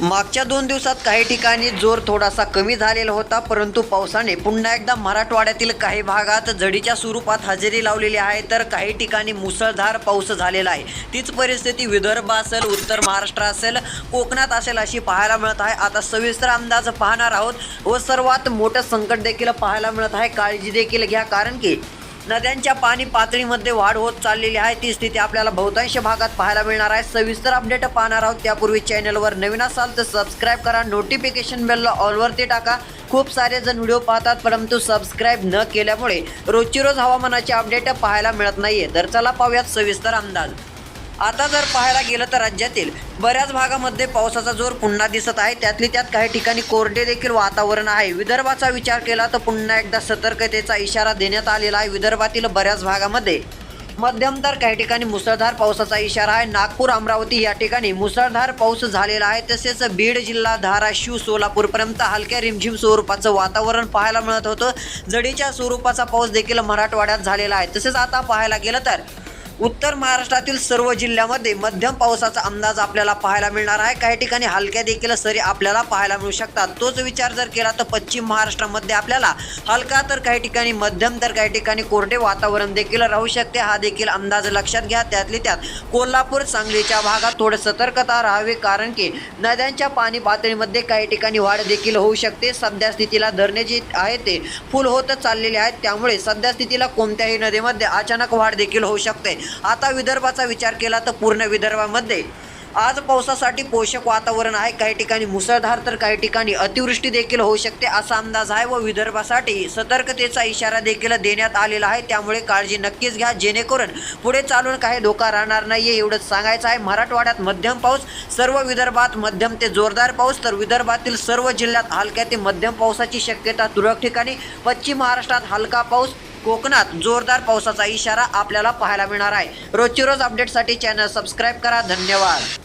मागच्या दोन दिवसात काही ठिकाणी जोर थोडासा कमी झालेला होता परंतु पावसाने पुन्हा एकदा मराठवाड्यातील काही भागात झडीच्या स्वरूपात हजेरी लावलेली आहे. तर काही ठिकाणी मुसळधार पाऊस झालेला आहे. तीच परिस्थिती विदर्भ असेल उत्तर महाराष्ट्र असेल कोकणात असेल अशी पाहायला मिळत आहे. आता सविस्तर अंदाज पाहणार आहोत. व सर्वात मोठं संकट देखील पाहायला मिळत आहे. काळजी देखील घ्या कारण की नद्यांच्या पाणी पातळीमध्ये वाढ होत चाललेली आहे. ती स्थिती आपल्याला बहुतांश भागात पाहायला मिळणार आहे. सविस्तर अपडेट पाहणार आहोत. त्यापूर्वी चॅनलवर नवीन असाल तर सबस्क्राईब करा. नोटिफिकेशन बेलला ऑलवरती टाका. खूप सारे जण व्हिडिओ पाहतात परंतु सबस्क्राईब न केल्यामुळे रोजची रोज हवामानाचे अपडेट पाहायला मिळत नाहीये. तर चला पाहूयात सविस्तर अंदाज. आता जर पाहायला गेलं तर राज्यातील बऱ्याच भागामध्ये पावसाचा जोर पुन्हा दिसत आहे. त्यातली त्यात काही ठिकाणी कोरडे देखील वातावरण आहे. विदर्भाचा विचार केला तर पुन्हा एकदा सतर्कतेचा इशारा देण्यात आलेला आहे. विदर्भातील बऱ्याच भागामध्ये मध्यम तर काही ठिकाणी मुसळधार पावसाचा इशारा आहे. नागपूर अमरावती या ठिकाणी मुसळधार पाऊस झालेला आहे. तसेच बीड जिल्हा धाराशिव सोलापूरपर्यंत हलक्या रिमझिम स्वरूपाचं वातावरण पाहायला मिळत होतं. जडीच्या स्वरूपाचा पाऊस देखील मराठवाड्यात झालेला आहे. तसेच आता पाहायला गेलं तर उत्तर महाराष्ट्रातील सर्व जिल्ह्यामध्ये मध्यम पावसाचा अंदाज आपल्याला पाहायला मिळणार आहे. काही ठिकाणी हलक्या देखील सरी आपल्याला पाहायला मिळू शकतात. तोच विचार जर केला तर पश्चिम महाराष्ट्रामध्ये आपल्याला हलका तर काही ठिकाणी मध्यम तर काही ठिकाणी कोरडे वातावरण देखील राहू शकते. हा देखील अंदाज लक्षात घ्या. त्यातली त्यात कोल्हापूर सांगलीच्या भागात थोडं सतर्कता राहावी कारण की नद्यांच्या पाणी पातळीमध्ये काही ठिकाणी वाढ देखील होऊ शकते. सध्या स्थितीला धरणे जे आहे ते फुल होत चाललेले आहेत. त्यामुळे सध्या स्थितीला कोणत्याही नदीमध्ये अचानक वाढ देखील होऊ शकते. आता विदर्भाचा विचार केला तर पूर्ण विदर्भामध्ये. आज पावसासाठी पोषक वातावरण आहे. काही ठिकाणी मुसळधार तर काही ठिकाणी अतिवृष्टी देखील होऊ शकते असा अंदाज आहे व विदर्भासाठी सतर्कतेचा इशारा देखील देण्यात आलेला आहे. त्यामुळे काळजी नक्कीच घ्या. जेणेकरून पुढे चालून काही धोका राहणार नाही एवढंच सांगायचं आहे. मराठवाड्यात मध्यम पाऊस सर्व विदर्भात मध्यम ते जोरदार पाऊस तर विदर्भातील सर्व जिल्ह्यात हलक्या ते मध्यम पावसाची शक्यता तुरळक ठिकाणी. पश्चिम महाराष्ट्रात हलका पाऊस कोकणात जोरदार पावसाचा इशारा आपल्याला पाहायला मिळणार आहे. रोजची रोज अपडेटसाठी चॅनल सबस्क्राईब करा. धन्यवाद.